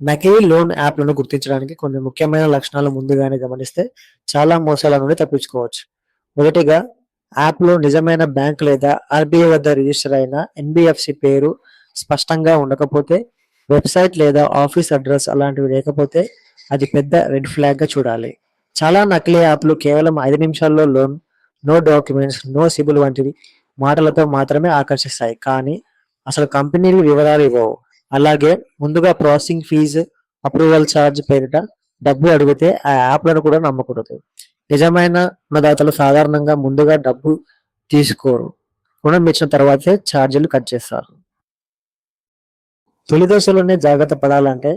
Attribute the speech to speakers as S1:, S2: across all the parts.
S1: నకిలీ లోన్ యాప్లను గుర్తించడానికి కొన్ని ముఖ్యమైన లక్షణాలు ముందుగానే గమనిస్తే చాలా మోసాల నుండి తప్పించుకోవచ్చు. మొదటిగా యాప్లో నిజమైన బ్యాంక్ లేదా ఆర్బీఐ వద్ద రిజిస్టర్ అయిన ఎన్బిఎఫ్సి పేరు స్పష్టంగా ఉండకపోతే వెబ్సైట్ లేదా ఆఫీస్ అడ్రస్ అలాంటివి లేకపోతే అది పెద్ద రెడ్ ఫ్లాగ్గా చూడాలి. చాలా నకిలీ యాప్లు కేవలం ఐదు నిమిషాల్లో loan no documents no CIBIL వంటివి మాటలతో మాత్రమే ఆకర్షిస్తాయి. కానీ అసలు కంపెనీలు వివరాలు ఇవ్వవు. అలాగే ముందుగా ప్రాసెసింగ్ ఫీజు అప్రూవల్ ఛార్జ్ పేరిట డబ్బు అడిగితే ఆ యాప్లను కూడా నమ్మకూడదు. నిజమైన రుణదాతలు సాధారణంగా ముందుగా డబ్బు తీసుకోరు. రుణం ఇచ్చిన తర్వాతే ఛార్జీలు కట్ చేస్తారు. తొలి దశలోనే జాగ్రత్త పడాలంటే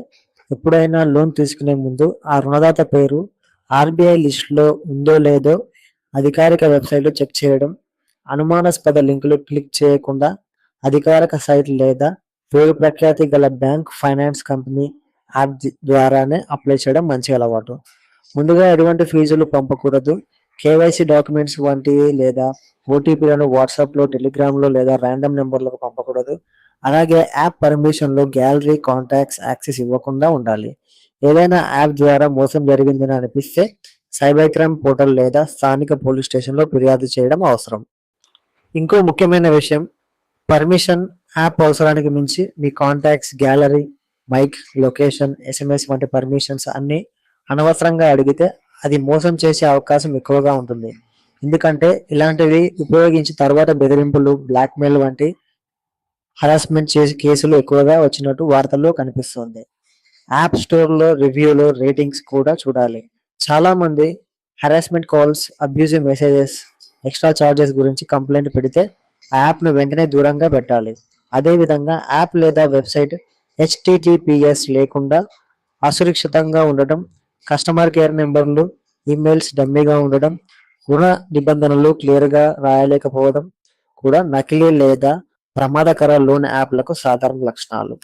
S1: ఎప్పుడైనా లోన్ తీసుకునే ముందు ఆ రుణదాత పేరు ఆర్బీఐ లిస్టులో ఉందో లేదో అధికారిక వెబ్సైట్లో చెక్ చేయడం అనుమానాస్పద లింకులు క్లిక్ చేయకుండా అధికారిక సైట్ లేదా పేరు ప్రఖ్యాతి గల బ్యాంక్ ఫైనాన్స్ కంపెనీ యాప్ ద్వారానే అప్లై చేయడం మంచి అలవాటు. ముందుగా ఎటువంటి ఫీజులు పంపకూడదు. కేవైసీ డాక్యుమెంట్స్ వంటివి లేదా ఓటీపీలను వాట్సాప్లో టెలిగ్రామ్లో లేదా ర్యాండమ్ నెంబర్లకు పంపకూడదు. అలాగే యాప్ పర్మిషన్లో గ్యాలరీ కాంటాక్ట్స్ యాక్సెస్ ఇవ్వకుండా ఉండాలి. ఏదైనా యాప్ ద్వారా మోసం జరిగిందని అనిపిస్తే సైబర్ క్రైమ్ పోర్టల్ లేదా స్థానిక పోలీస్ స్టేషన్లో ఫిర్యాదు చేయడం అవసరం. ఇంకో ముఖ్యమైన విషయం పర్మిషన్ యాప్ అవసరానికి మించి మీ contacts gallery mic location SMS వంటి పర్మిషన్స్ అన్ని అనవసరంగా అడిగితే అది మోసం చేసే అవకాశం ఎక్కువగా ఉంటుంది. ఎందుకంటే ఇలాంటివి ఉపయోగించి తర్వాత బెదిరింపులు బ్లాక్మెయిల్ వంటి హరాస్మెంట్ చేసే కేసులు ఎక్కువగా వచ్చినట్టు వార్తల్లో కనిపిస్తుంది. యాప్ స్టోర్లో రివ్యూలు రేటింగ్స్ కూడా చూడాలి. చాలామంది harassment calls abusive messages extra charges గురించి కంప్లైంట్ పెడితే ఆ యాప్ను వెంటనే దూరంగా పెట్టాలి. అదేవిధంగా యాప్ లేదా వెబ్సైట్ హెచ్టిటిపిఎస్ లేకుండా అసురక్షితంగా ఉండటం కస్టమర్ కేర్ నెంబర్లు ఈమెయిల్స్ డమ్మీగా ఉండడం రుణ నిబంధనలు క్లియర్గా రాయలేకపోవడం కూడా నకిలీ లేదా ప్రమాదకర లోన్ యాప్లకు సాధారణ లక్షణాలు.